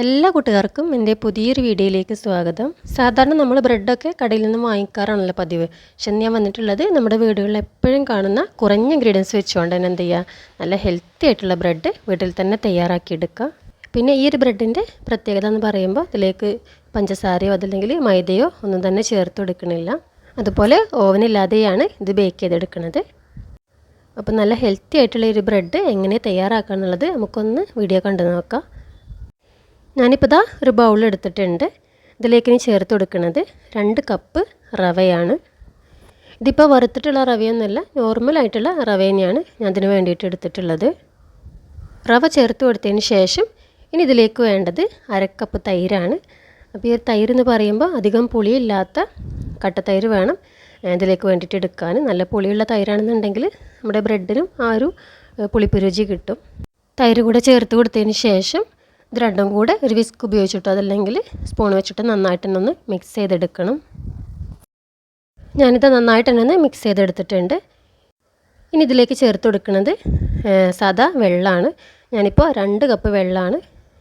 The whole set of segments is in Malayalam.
എല്ലാ കൂട്ടുകാർക്കും എന്റെ പുതിയൊരു വീഡിയോയിലേക്ക് സ്വാഗതം. സാധാരണ നമ്മൾ ബ്രെഡൊക്കെ കടയിൽ നിന്ന് വാങ്ങിക്കാറാണല്ലോ പതിവ്. പക്ഷെ ഞാൻ വന്നിട്ടുള്ളത് നമ്മുടെ വീടുകളിൽ എപ്പോഴും കാണുന്ന കുറഞ്ഞ ഇൻഗ്രീഡിയൻസ് വെച്ചുകൊണ്ട് തന്നെ എന്ത് ചെയ്യുക നല്ല ഹെൽത്തി ആയിട്ടുള്ള ബ്രെഡ് വീട്ടിൽ തന്നെ തയ്യാറാക്കി തയ്യാറാക്കിയെടുക്കുക പിന്നെ ഈ ഒരു ബ്രെഡിന്റെ പ്രത്യേകത എന്ന് പറയുമ്പോൾ ഇതിലേക്ക് പഞ്ചസാരയോ അതല്ലെങ്കിൽ മൈദയോ ഒന്നും തന്നെ ചേർത്ത് കൊടുക്കണില്ല. അതുപോലെ ഓവനില്ലാതെയാണ് ഇത് ബേക്ക് ചെയ്തെടുക്കുന്നത് അപ്പോൾ നല്ല ഹെൽത്തി ആയിട്ടുള്ള ഒരു ബ്രെഡ് എങ്ങനെ തയ്യാറാക്കുക എന്നുള്ളത് നമുക്കൊന്ന് വീഡിയോ കണ്ടു നോക്കാം. ഞാനിപ്പോൾ ഇതാ ഒരു ബൗൾ എടുത്തിട്ടുണ്ട്. ഇതിലേക്ക് ഇനി ചേർത്ത് കൊടുക്കുന്നത് രണ്ട് കപ്പ് റവയാണ്. ഇതിപ്പോൾ വറുത്തിട്ടുള്ള റവയൊന്നുമല്ല നോർമലായിട്ടുള്ള റവ തന്നെയാണ് ഞാൻ അതിന് വേണ്ടിയിട്ട് എടുത്തിട്ടുള്ളത്. റവ ചേർത്ത് കൊടുത്തതിന് ശേഷം ഇനി ഇതിലേക്ക് വേണ്ടത് അരക്കപ്പ് തൈരാണ്. അപ്പോൾ ഈ തൈര് എന്ന് പറയുമ്പോൾ അധികം പുളിയില്ലാത്ത കട്ടത്തൈര് വേണം. ഇതിലേക്ക് വേണ്ടിയിട്ട് എടുക്കാൻ. നല്ല പുളിയുള്ള തൈരാണെന്നുണ്ടെങ്കിൽ നമ്മുടെ ബ്രെഡിനും ആ ഒരു പുളിപ്പ് രുചി കിട്ടും. തൈര് കൂടെ ചേർത്ത് കൊടുത്തതിന് ശേഷം ഇത് രണ്ടും കൂടെ ഒരു വിസ്ക് ഉപയോഗിച്ചിട്ടോ അതല്ലെങ്കിൽ സ്പൂൺ വെച്ചിട്ട് നന്നായിട്ട് തന്നെ ഒന്ന് മിക്സ് ചെയ്തെടുക്കണം. ഞാനിത് നന്നായിട്ട് തന്നെ ഒന്ന് മിക്സ് ചെയ്തെടുത്തിട്ടുണ്ട്. ഇനി ഇതിലേക്ക് ചേർത്ത് കൊടുക്കുന്നത് സാദാ വെള്ളമാണ് ഞാനിപ്പോൾ രണ്ട് കപ്പ് വെള്ളമാണ്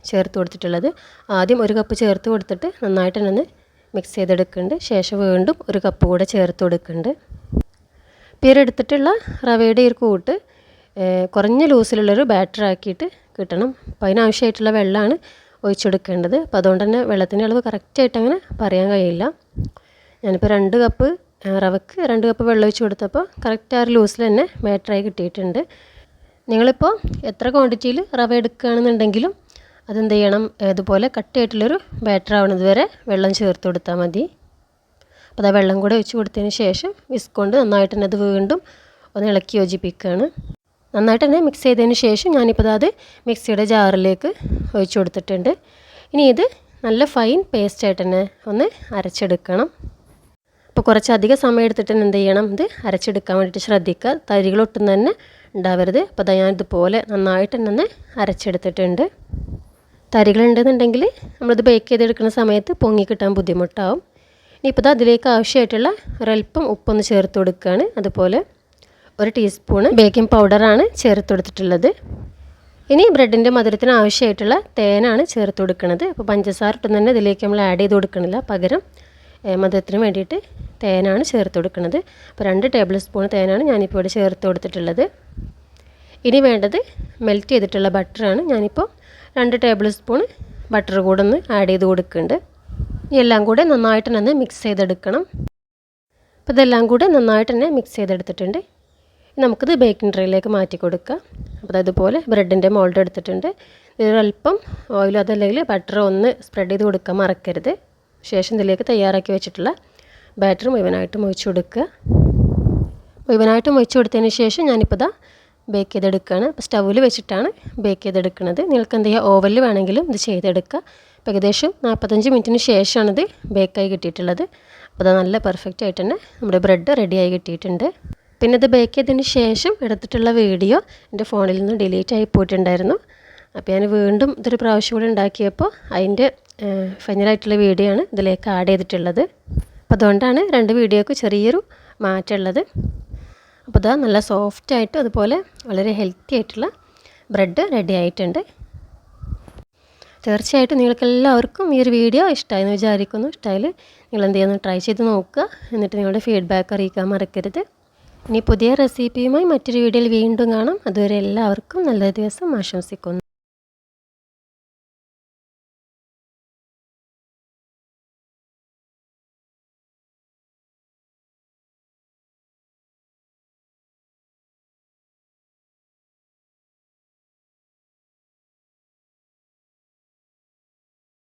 ചേർത്ത് കൊടുത്തിട്ടുള്ളത്. ആദ്യം ഒരു കപ്പ് ചേർത്ത് കൊടുത്തിട്ട് നന്നായിട്ട് തന്നെ മിക്സ് ചെയ്തെടുക്കുന്നുണ്ട്. ശേഷം വീണ്ടും ഒരു കപ്പ് കൂടെ ചേർത്ത് കൊടുക്കുന്നുണ്ട്. പേരെടുത്തിട്ടുള്ള റവയുടെ ഒരു കൂട്ട് കുറഞ്ഞ ലൂസിലുള്ളൊരു ബാറ്റർ ആക്കിയിട്ട് കിട്ടണം. അപ്പോൾ അതിനാവശ്യമായിട്ടുള്ള വെള്ളമാണ് ഒഴിച്ചെടുക്കേണ്ടത്. അപ്പോൾ അതുകൊണ്ട് തന്നെ വെള്ളത്തിന്റെ അളവ് കറക്റ്റായിട്ട് അങ്ങനെ പറയാൻ കഴിയില്ല. ഞാനിപ്പോൾ രണ്ട് കപ്പ് റവക്ക് രണ്ട് കപ്പ് വെള്ളം ഒഴിച്ച് കൊടുത്തപ്പോൾ കറക്റ്റ് ആ ഒരു ലൂസിൽ തന്നെ ബാറ്ററായി കിട്ടിയിട്ടുണ്ട്. നിങ്ങളിപ്പോൾ എത്ര ക്വാണ്ടിറ്റിയിൽ റവ എടുക്കുകയാണെന്നുണ്ടെങ്കിലും അതെന്ത് ചെയ്യണം? ഇതുപോലെ കട്ടിയായിട്ടുള്ളൊരു ബാറ്റർ ആവുന്നത് വരെ വെള്ളം ചേർത്ത് കൊടുത്താൽ മതി. അപ്പോൾ ആ വെള്ളം കൂടെ ഒഴിച്ച് കൊടുത്തതിന് ശേഷം വിസ്കൊണ്ട് നന്നായിട്ട് തന്നെ അത് വീണ്ടും ഒന്ന് ഇളക്കി യോജിപ്പിക്കുകയാണ് നന്നായിട്ട് തന്നെ മിക്സ് ചെയ്തതിന് ശേഷം ഞാനിപ്പോൾ അത് മിക്സിയുടെ ജാറിലേക്ക് ഒഴിച്ചു കൊടുത്തിട്ടുണ്ട്. ഇനി ഇത് നല്ല ഫൈൻ പേസ്റ്റായിട്ട് തന്നെ ഒന്ന് അരച്ചെടുക്കണം. അപ്പോൾ കുറച്ച് അധികം സമയം എടുത്തിട്ട് തന്നെ എന്ത് ചെയ്യണം? ഇത് അരച്ചെടുക്കാൻ വേണ്ടിയിട്ട് ശ്രദ്ധിക്കുക. തരികളൊട്ടും തന്നെ ഉണ്ടാവരുത്. അപ്പോൾ അതാ ഞാൻ ഇതുപോലെ നന്നായിട്ട് തന്നെ ഒന്ന് അരച്ചെടുത്തിട്ടുണ്ട്. തരികളുണ്ടെന്നുണ്ടെങ്കിൽ നമ്മളിത് ബേക്ക് ചെയ്തെടുക്കുന്ന സമയത്ത് പൊങ്ങി കിട്ടാൻ ബുദ്ധിമുട്ടാവും. ഇനിയിപ്പോൾ അതിലേക്ക് ആവശ്യമായിട്ടുള്ള ഒരൽപ്പം ഉപ്പൊന്ന് ചേർത്ത് കൊടുക്കുകയാണ്. അതുപോലെ ഒരു ടീസ്പൂണ് ബേക്കിംഗ് പൗഡറാണ് ചേർത്ത് കൊടുത്തിട്ടുള്ളത്. ഇനി ബ്രെഡിന്റെ മധുരത്തിന് ആവശ്യമായിട്ടുള്ള തേനാണ് ചേർത്ത് കൊടുക്കുന്നത്. അപ്പോൾ പഞ്ചസാര ഇട്ടും തന്നെ ഇതിലേക്ക് നമ്മൾ ആഡ് ചെയ്ത് കൊടുക്കണില്ല. പകരം മധുരത്തിന് വേണ്ടിയിട്ട് തേനാണ് ചേർത്ത് കൊടുക്കുന്നത് അപ്പോൾ രണ്ട് ടേബിൾ സ്പൂൺ തേനാണ് ഞാനിപ്പോൾ ഇവിടെ ചേർത്ത് കൊടുത്തിട്ടുള്ളത്. ഇനി വേണ്ടത് മെൽറ്റ് ചെയ്തിട്ടുള്ള ബട്ടറാണ് ഞാനിപ്പോൾ രണ്ട് ടേബിൾ സ്പൂൺ ബട്ടർ കൂടെ ഒന്ന് ആഡ് ചെയ്ത് കൊടുക്കുന്നുണ്ട്. എല്ലാം കൂടെ നന്നായിട്ട് തന്നെ മിക്സ് ചെയ്തെടുക്കണം. അപ്പോൾ ഇതെല്ലാം കൂടെ നന്നായിട്ട് തന്നെ മിക്സ് ചെയ്തെടുത്തിട്ടുണ്ട്. നമുക്കിത് ബേക്കിംഗ് ട്രേയിലേക്ക് മാറ്റി കൊടുക്കാം അപ്പോൾ അതുപോലെ ബ്രെഡിന്റെ മോൾഡ് എടുത്തിട്ടുണ്ട്. ഇതിലൊരല്പം ഓയിലോ അതല്ലെങ്കിൽ ബട്ടർ ഒന്ന് സ്പ്രെഡ് ചെയ്ത് കൊടുക്കാൻ മറക്കരുത്. ശേഷം ഇതിലേക്ക് തയ്യാറാക്കി വെച്ചിട്ടുള്ള ബാറ്റർ മുഴുവനായിട്ട് ഒഴിച്ച് കൊടുക്കുക. മുഴുവനായിട്ട് ഒഴിച്ച് കൊടുത്തതിന് ശേഷം ഞാനിപ്പോൾ ഇതാ ബേക്ക് ചെയ്തെടുക്കുകയാണ്. അപ്പോൾ സ്റ്റൗവിൽ വെച്ചിട്ടാണ് ബേക്ക് ചെയ്തെടുക്കുന്നത്. നിങ്ങൾക്ക് എന്ത് ചെയ്യുക ഓവനിൽ വേണമെങ്കിലും ഇത് ചെയ്തെടുക്കുക അപ്പോൾ ഏകദേശം നാൽപ്പത്തഞ്ച് മിനിറ്റിന് ശേഷമാണ് ഇത് ബേക്കായി കിട്ടിയിട്ടുള്ളത്. അപ്പോൾ അത് നല്ല പെർഫെക്റ്റ് ആയിട്ട് തന്നെ നമ്മുടെ ബ്രെഡ് റെഡിയായി കിട്ടിയിട്ടുണ്ട്. പിന്നെ ഇത് ബേക്ക് ചെയ്തതിന് ശേഷം എടുത്തിട്ടുള്ള വീഡിയോ എന്റെ ഫോണിൽ നിന്ന് ഡിലീറ്റ് ആയി പോയിട്ടുണ്ടായിരുന്നു. അപ്പോൾ ഞാൻ വീണ്ടും ഇതൊരു പ്രാവശ്യം കൂടി ഉണ്ടാക്കിയപ്പോൾ അതിന്റെ ഫൈനലായിട്ടുള്ള വീഡിയോ ആണ് ഇതിലേക്ക് ആഡ് ചെയ്തിട്ടുള്ളത്. അപ്പോൾ അതുകൊണ്ടാണ് രണ്ട് വീഡിയോക്ക് ചെറിയൊരു മാറ്റമുള്ളത്. അപ്പോൾ ഇതാ നല്ല സോഫ്റ്റ് ആയിട്ട് അതുപോലെ വളരെ ഹെൽത്തി ആയിട്ടുള്ള ബ്രെഡ് റെഡി ആയിട്ടുണ്ട്. തീർച്ചയായിട്ടും നിങ്ങൾക്കെല്ലാവർക്കും ഈ ഒരു വീഡിയോ ഇഷ്ടമായെന്ന് വിചാരിക്കുന്നു. ഇഷ്ടമായാൽ നിങ്ങൾ എന്ത് ചെയ്യുന്നു ട്രൈ ചെയ്ത് നോക്കുക. എന്നിട്ട് നിങ്ങളുടെ ഫീഡ്ബാക്ക് അറിയിക്കാൻ മറക്കരുത്. ഇനി പുതിയ റെസിപ്പിയുമായി മറ്റൊരു വീഡിയോയിൽ വീണ്ടും കാണാം. അതുവരെ എല്ലാവർക്കും നല്ല ദിവസം ആശംസിക്കുന്നു.